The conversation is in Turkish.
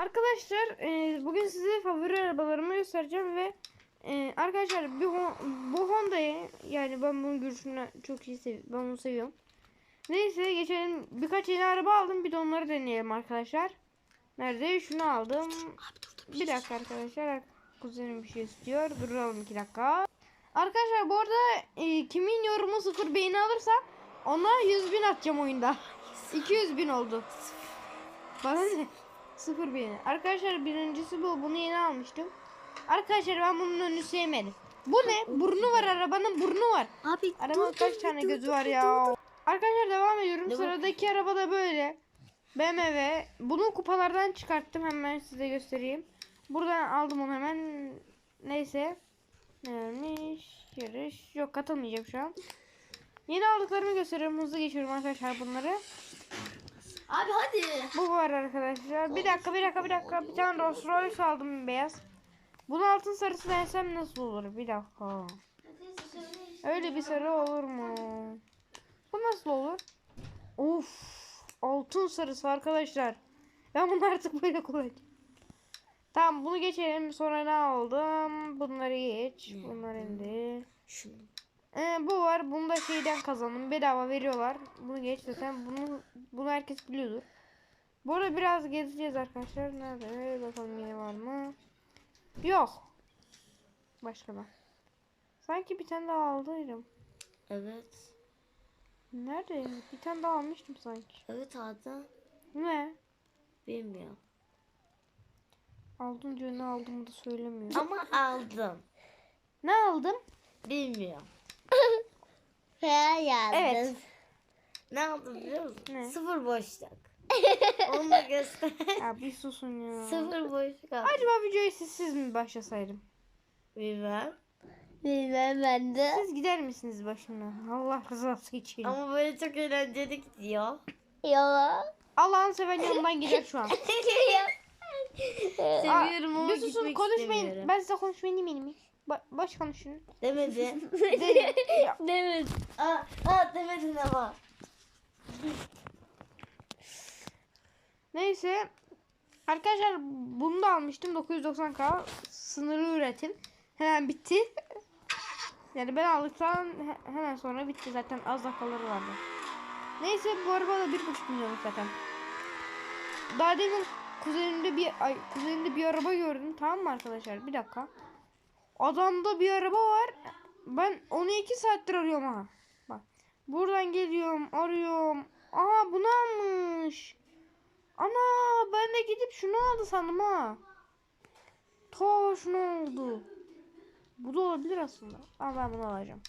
Arkadaşlar e, bugün size favori arabalarımı göstereceğim ve e, arkadaşlar bir Hon- bu Honda'yı yani ben bunun görüşünü çok iyi seviyorum. Ben bunu seviyorum. Neyse geçelim. Birkaç yeni araba aldım. Bir de onları deneyelim arkadaşlar. Nerede? Şunu aldım. Bir dakika arkadaşlar. Kuzenim bir şey istiyor. Duralım iki dakika. Arkadaşlar bu arada e, kimin yorumu sıfır beğeni alırsa ona 100 bin atacağım oyunda. 200 bin oldu. Bana ne? Sıfır beğeni. Arkadaşlar birincisi bu. Bunu yeni almıştım. Arkadaşlar ben bunun önünü sevmedim. Bu ne? Burnu var arabanın burnu var. Abi Arabanın kaç tane gözü var ya. Arkadaşlar devam ediyorum. Devam. Sıradaki araba da böyle. BMW. Bunu kupalardan çıkarttım. Hemen size göstereyim. Buradan aldım onu hemen. Neyse. Neymiş? Yarış. Yok katılmayacağım şu an. Yeni aldıklarımı gösteriyorum. Hızlı geçiyorum arkadaşlar bunları. Abi hadi. Bu var arkadaşlar. Bir dakika bir dakika bir dakika. Bir tane Rolls Royce aldım beyaz. Bunu altın sarısı dersem nasıl olur? Bir dakika. Öyle bir sarı olur mu? Bu nasıl olur? Of. Altın sarısı arkadaşlar. Ben bunu artık böyle kullanacağım. Tamam bunu geçelim. Sonra ne aldım? Bunları geç. Bunlar indi. Şunu. Ee, bu var. Bunu da şeyden kazandım. Bedava veriyorlar. Bunu geç zaten. Bunu bunu herkes biliyordur. Bu arada biraz gezeceğiz arkadaşlar. Nerede? Bakalım yine var mı? Yok. Başka da. Sanki bir tane daha aldıydım. Evet. Nerede? Bir tane daha almıştım sanki. Evet abi. Ne? Bilmiyorum. Aldım diyor ne aldığımı da söylemiyor. Ama aldım. Ne aldım? Bilmiyorum. Evet. Ne aldım biliyor musun? Ne? Sıfır boşluk. Onu da göster. Ya bir susun ya. Sıfır boşluk aldım. Acaba videoyu sessiz mi başlasaydım? Bilmem. Bilmem ben de. Siz gider misiniz başımdan? Allah rızası için. Ama böyle çok eğlenceli gidiyor. Yalan. Allah'ın seven yanından gider şu an. Seviyorum ama bir susun gitmek konuşmayın. istemiyorum. Ben size konuşmayı demeyeyim mi? Ba baş konuşun. Demedi. Derim. Ya, Demet. aa, aa demedin ama. Neyse. Arkadaşlar bunu da almıştım. 990k. Sınırlı üretim. Hemen bitti. Yani ben aldıktan he- hemen sonra bitti zaten. Az dakikaları vardı. Neyse bu araba da 1.5 milyon zaten. Daha demin kuzenimde bir ay kuzenimde bir araba gördüm. Tamam mı arkadaşlar? Bir dakika. Adamda bir araba var. Ben onu 2 saattir arıyorum ha. Bak. Buradan geliyorum, arıyorum. Aa bunu almış. Ana ben de gidip şunu aldı sandım ha. Ta şunu oldu. Bu da olabilir aslında. Ama ben bunu alacağım.